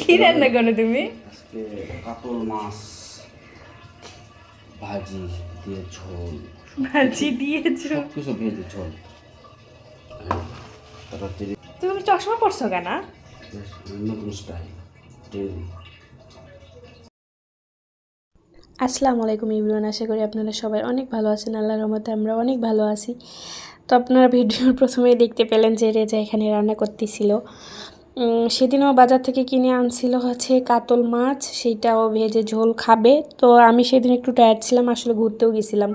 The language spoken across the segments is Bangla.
কি রান্না করো তুমি? আজকে কাতল মাছ ভাজি দিয়ে ঝোল। ভাজি দিয়েছ সব কিছু ভেজে ঝোল। তারপর হচ্ছে যে তো তুমি চশমা পড়ছো কেন? নতুন স্টাইল আসসালামু আলাইকুম ইবরান আশা করি আপনারা সবাই অনেক ভালো আছেন। আল্লাহর রহমতে আমরা অনেক ভালো আছি। তো আপনারা ভিডিওর প্রথমেই দেখতে পেলেন যে রেজা এখানে রান্না করতেছিল। সেদিনও বাজার থেকে কিনে আনছিল হচ্ছে কাতল মাছ, সেইটাও ভেজে ঝোল খাবে। তো আমি সেদিন একটু টায়ার্ড ছিলাম, আসলে ঘুরতেও গেছিলাম।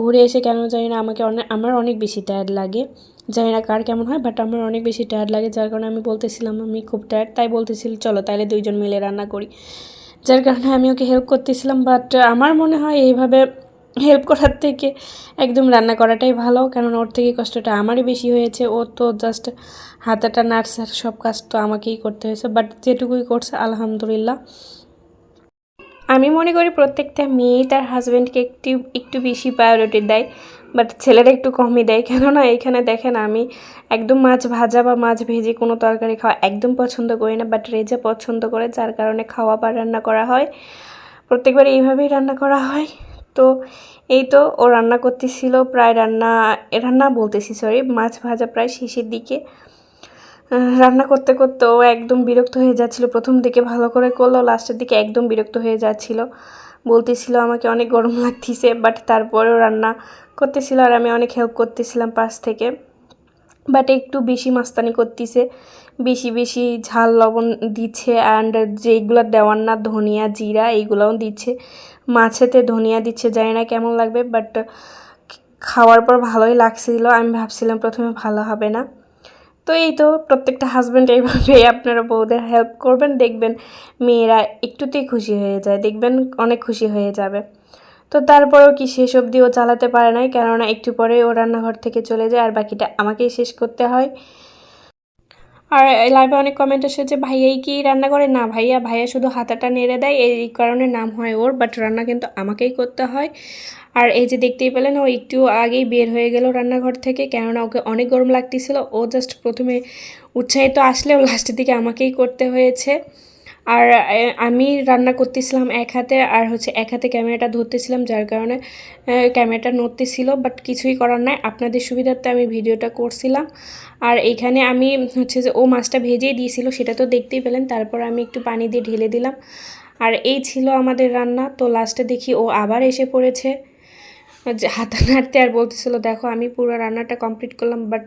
ঘুরে এসে কেন জানি না আমাকে অনেক আমার অনেক বেশি টায়ার্ড লাগে। জানি না কার কেমন হয় বাট আমার অনেক বেশি টায়ার্ড লাগে, যার কারণে আমি বলতেছিলাম, আমি খুব টায়ার্ড তাই বলতেছিল, চলো তাহলে দুইজন মিলে রান্না করি। যার কারণে আমি ওকে হেল্প করতেছিলাম বাট আমার মনে হয় এইভাবে হেল্প করার থেকে একদম রান্না করাটাই ভালো। কেননা ওর থেকে কষ্টটা আমারই বেশি হয়েছে। ও তো জাস্ট হাতাটা নার্সার সব কাজ তো আমাকেই করতে হয়েছে। বাট যেটুকুই করছে, আলহামদুলিল্লাহ। আমি মনে করি প্রত্যেকটা মেয়েই তার হাজব্যান্ডকে একটু একটু বেশি প্রায়োরিটি দেয় বাট ছেলেরা একটু কমই দেয়। কেননা এখানে দেখেন আমি একদম মাছ ভাজা বা মাছ ভেজে কোনো তরকারি খাওয়া একদম পছন্দ করি না বাট রেজা পছন্দ করে, যার কারণে খাওয়া বা রান্না করা হয়। প্রত্যেকবার এইভাবেই রান্না করা হয়। তো এই তো ও রান্না করতেছিল, প্রায় রান্না রান্না বলতেছি সরি মাছ ভাজা প্রায় শেষের দিকে। রান্না করতে করতে ও একদম বিরক্ত হয়ে যাচ্ছিল, প্রথম দিকে ভালো করে করল, লাস্টের দিকে একদম বিরক্ত হয়ে যাচ্ছিল। বলতেছিল, আমাকে অনেক গরম লাগতেছে বাট তারপরেও রান্না করতেছিল আর আমি অনেক হেল্প করতেছিলাম পাশ থেকে। বাট একটু বেশি মাস্তানি করতেছে, বেশি বেশি ঝাল লবণ দিচ্ছে অ্যান্ড যেগুলো দেওয়ার না ধনিয়া, জিরা এইগুলোও দিচ্ছে। মাছেতে ধনিয়া দিচ্ছে, জানি না কেমন লাগবে বাট খাওয়ার পর ভালোই লাগছিল। আমি ভাবছিলাম প্রথমে ভালো হবে না। তো এই তো প্রত্যেকটা হাজব্যান্ড এইভাবেই আপনারা বউদের হেল্প করবেন, দেখবেন মেয়েরা একটুতেই খুশি হয়ে যায়, দেখবেন অনেক খুশি হয়ে যাবে। তো তারপরেও কি শেষ অবধিও চালাতে পারে নাই, কেননা একটু পরে ও রান্নাঘর থেকে চলে যায় আর বাকিটা আমাকেই শেষ করতে হয়। আর লাইভে অনেক কমেন্ট এসেছে ভাইয়াই কি রান্না করে না ভাইয়া ভাইয়া শুধু হাতাটা নেড়ে দেয়, এই কারণে নাম হয় ওর বাট রান্না কিন্তু আমাকেই করতে হয়। আর এই যে দেখতেই পেলেন, ও একটু আগেই বের হয়ে গেল রান্নাঘর থেকে, কেননা ওকে অনেক গরম লাগতেছিল। ও জাস্ট প্রথমে উৎসাহিত আসলেও লাস্টের দিকে আমাকেই করতে হয়েছে। আর আমি রান্না করতেছিলাম এক হাতে আর হচ্ছে এক হাতে ক্যামেরাটা ধরতেছিলাম, যার কারণে ক্যামেরাটা নড়তেছিল বাট কিছুই করার নাই। আপনাদের সুবিধার্থে আমি ভিডিওটা করছিলাম। আর এখানে আমি হচ্ছে যে ও মাছটা ভেজেই দিয়েছিল, সেটা তো দেখতেই পেলেন। তারপর আমি একটু পানি দিয়ে ঢেলে দিলাম। আর এই ছিল আমাদের রান্না। তো লাস্টে দেখি ও আবার এসে পড়েছে। হাতা নাড়তে আর বলতেছিল, দেখো, আমি পুরো রান্নাটা কমপ্লিট করলাম বাট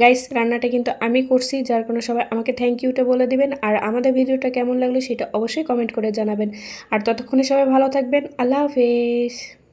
গাইস রান্নাটা কিন্তু আমি করছি, যার কোনো সবাই আমাকে থ্যাংক ইউটা বলে দিবেন। আর আমাদের ভিডিওটা কেমন লাগল সেটা অবশ্যই কমেন্ট করে জানাবেন। আর ততক্ষণে সবাই ভালো থাকবেন। আল্লাহ হাফেজ।